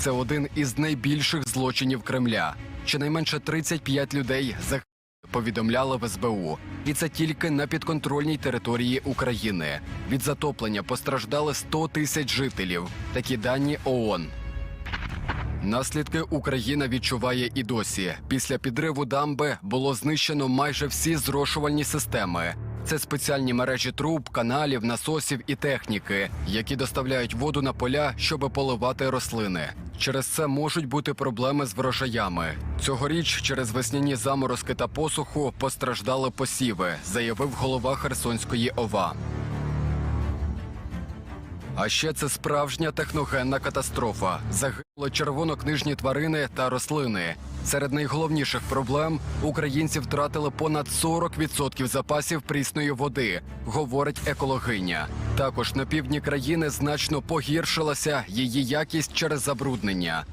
Це один із найбільших злочинів Кремля. Щонайменше 35 людей загинули, повідомляли в СБУ. І це тільки на підконтрольній території України. Від затоплення постраждали 100 тисяч жителів. Такі дані ООН. Наслідки Україна відчуває і досі. Після підриву дамби було знищено майже всі зрошувальні системи. Це спеціальні мережі труб, каналів, насосів і техніки, які доставляють воду на поля, щоб поливати рослини. Через це можуть бути проблеми з врожаями. Цьогоріч через весняні заморозки та посуху постраждали посіви, заявив голова Херсонської ОВА. А ще це справжня техногенна катастрофа. Загинули червонокнижні тварини та рослини. Серед найголовніших проблем українці втратили понад 40% запасів прісної води, говорить екологиня. Також на півдні країни значно погіршилася її якість через забруднення.